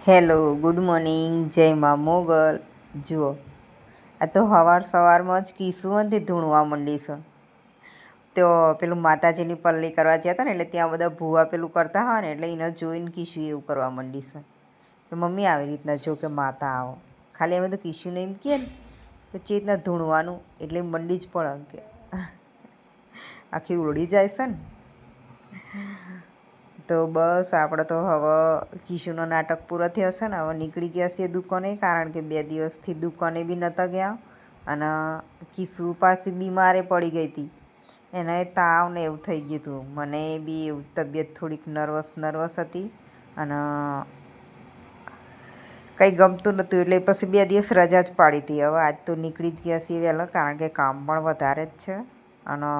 Hello, good morning, જય મા મોગલ. જુઓ, આ તો સવાર સવારમાં જ તે ધૂણવા માંડીશું તો પેલું માતાજીની પલ્લી કરવા જતા ને, એટલે ત્યાં બધા ભૂવા પેલું કરતા હોય ને, એટલે એને જોઈને કિશુ એવું કરવા માંડીશું કે મમ્મી આવી રીતના જો કે માતા આવો. ખાલી અમે તો કિસ્સુને એમ કહે ને જે રીતના ધૂણવાનું, એટલે મંડી જ પડે કે. આખી ઉડી જાય છે ને. તો બસ આપણે તો હવે કિશુનો નાટક પૂરો થયો છે ને, હવે નીકળી ગયા છીએ દુકાને, કારણ કે બે દિવસથી દુકાને બી નહોતા ગયા અને કિશુ પાછી બીમારે પડી ગઈ હતી. એને તાવ ને એવું થઈ ગયું હતું. મને બી એવું તબિયત થોડીક નર્વસ નર્વસ હતી અને કંઈ ગમતું નહોતું. એટલે પછી બે દિવસ રજા જ પાડી હતી. હવે આજ તો નીકળી જ ગયા છીએ વહેલા, કારણ કે કામ પણ વધારે જ છે. અને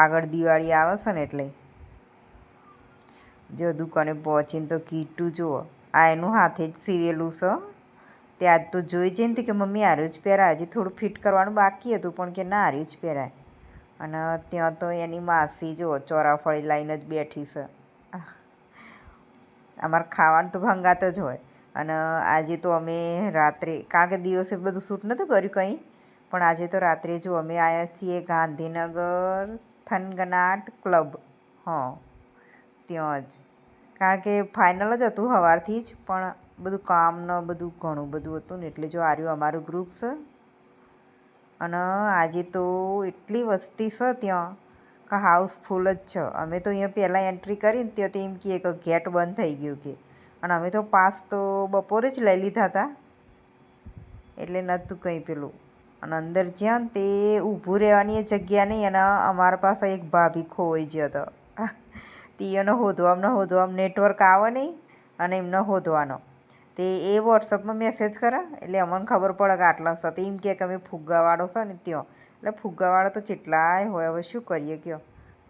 આગળ દિવાળી આવે છે ને એટલે જો દુકાને પહોંચીને તો કીટું જુઓ. આ એનું હાથે જ સીવેલું છે તે આજ તો જોઈ જઈને કે મમ્મી આર્યું જ પહેરાય. હજી થોડું ફિટ કરવાનું બાકી હતું, પણ કે ના આર્યું જ પહેરાય. અને ત્યાં તો એની માસી જો ચોરાફળી લાઈને જ બેઠી છે અમારે ખાવાનું તો ભંગાત જ હોય. અને આજે તો અમે રાત્રે, કારણ કે દિવસે બધું શૂટ નહોતું કર્યું કંઈ, પણ આજે તો રાત્રે જો અમે આવ્યા છીએ ગાંધીનગર થનગનાટ ક્લબ. હા, ત્યાં જ. કારણ કે ફાઇનલ જ હતું સવારથી જ, પણ બધું કામ ને બધું ઘણું બધું હતું ને એટલે જો આર્યું અમારું ગ્રુપ છે. અને આજે તો એટલી વસ્તી છે ત્યાં કે હાઉસફુલ જ છે. અમે તો અહીંયા પહેલાં એન્ટ્રી કરીને ત્યાં તો એમ કહીએ કે ગેટ બંધ થઈ ગયું કે. અને અમે તો પાસ તો બપોરે જ લઈ લીધા હતા. એટલે નહોતું કંઈ પેલું. અને અંદર જ્યાં તે ઊભું રહેવાની જગ્યા નહીં અને અમારા પાસે એક ભાભી ખોવાઈ ગયો હતો. તે એનો શોધવામાં શોધવામાં નેટવર્ક આવે નહીં અને એમને શોધવાનો તે એ વોટ્સઅપમાં મેસેજ કરે, એટલે અમને ખબર પડે કે આટલા સાથે એમ કહે કે અમે ફુગ્ગાવાળો છે ને ત્યાં. એટલે ફુગ્ગાવાળો તો ચેટલાય હોય, હવે શું કરીએ કયો?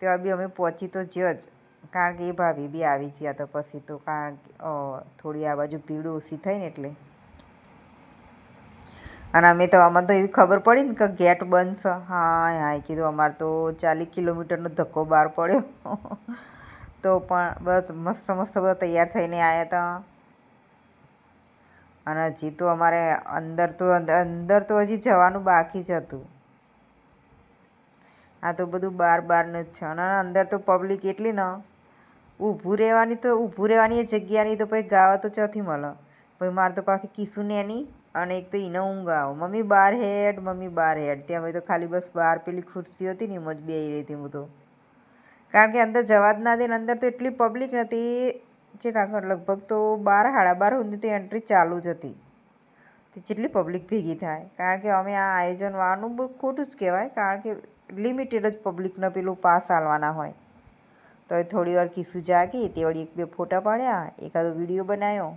ત્યાં બી અમે પહોંચી તો જ, કારણ કે એ ભાભી બી આવી ગયા તો પછી તો કારણ કે થોડી આ બાજુ ભીડ ઓછી થઈ ને એટલે. અને અમે તો, અમને તો એવી ખબર પડી ને કે ગેટ બંધ છે. હા હા કીધું અમારે તો ચાલીસ કિલોમીટરનો ધક્કો બહાર પડ્યો. તો પણ બસ મસ્ત મસ્ત બધા તૈયાર થઈને આવ્યા હતા અને હજી તો અમારે અંદર તો અંદર તો હજી જવાનું બાકી જ હતું. આ તો બધું બાર બારનું જ છે. અને અંદર તો પબ્લિક એટલી ન. ઊભું રહેવાની તો, ઊભું રહેવાની જગ્યાની તો પછી ગાવા તો ચોથી મળે. પછી મારે તો પાસે કીસું નેની અને એક તો એનો ઊંઘ આવો મમ્મી બાર હેડ, મમ્મી બાર હેડ. ત્યાં ભાઈ તો ખાલી બસ બહાર પેલી ખુરશી હતી ને એમ જ બે રહી હતી હું તો. કારણ કે અંદર જવા જ ના દે અંદર તો એટલી પબ્લિક નથી જે રાખર લગભગ તો બાર, સાડા બાર સુધી તો એન્ટ્રી ચાલુ જ હતી. તે જેટલી પબ્લિક ભેગી થાય. કારણ કે અમે આ આયોજન વાળનું બહુ ખોટું જ કહેવાય, કારણ કે લિમિટેડ જ પબ્લિકને પેલું પાસ આલવાના હોય. તો એ થોડી વાર કિસ્સું જાગી, તે વળી એક બે ફોટા પાડ્યા, એકાદો વીડિયો બનાવ્યો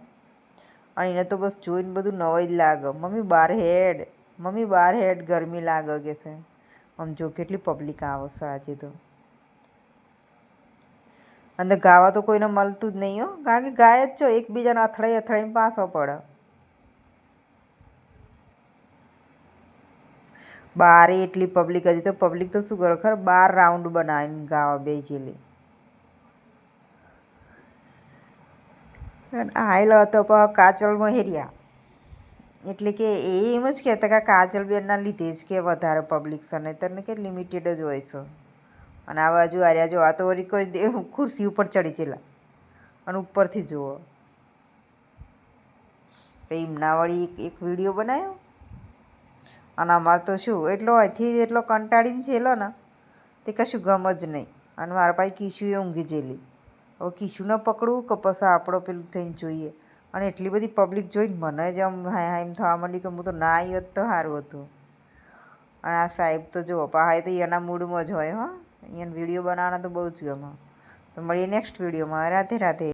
અને એને તો બસ જોઈને બધું નવાઈ જ લાગે. મમ્મી, બાર હેડ. મમ્મી, બાર હેડ. ગરમી લાગે. કે છે. આમ જો કેટલી પબ્લિક આવશે આજે તો. અંદર ગાવા તો કોઈને મળતું જ નહીં હો. કારણ કે ગાય જ છો, એકબીજાને અથડાઈ અથડાઈને પાસો પડે. બારે એટલી પબ્લિક હતી તો પબ્લિક તો શું કરો? ખબર? બાર રાઉન્ડ બનાવીને ગાવા બે જેલી આવેલો હતો પણ કાચલ મહેરિયા. એટલે કે એ એમ જ કહેતા કે કાજલ બેનના લીધે જ કે વધારે પબ્લિક છે નહીં તને કે લિમિટેડ જ હોય છે. અને આ બાજુ આર્યા જો, આ તો વળી કોઈ ખુરશી ઉપર ચડી ચેલા. અને ઉપરથી જુઓ. એમના વળી એક વીડિયો બનાવ્યો અને અમારે તો શું, એટલો અહીંથી એટલો કંટાળીને છેલો ને, તે કશું ગમ જ નહીં. અને મારા પાસે કિશુએ ઊંઘી જેલી હવે કિશુને પકડવું કે પછી આપણો પેલું થઈને જોઈએ? અને એટલી બધી પબ્લિક જોઈને મને જ આમ હા હા એમ થવા માંડી કે હું તો ના આવી હોત તો સારું હતું. અને આ સાહેબ તો જુઓ, પહાય તો એના મૂડમાં જ હોય હા. અહીંયા વીડિયો બનાવવાના તો બહુ જ ગમે. તો મળીએ નેક્સ્ટ વિડીયોમાં. રાધે રાધે.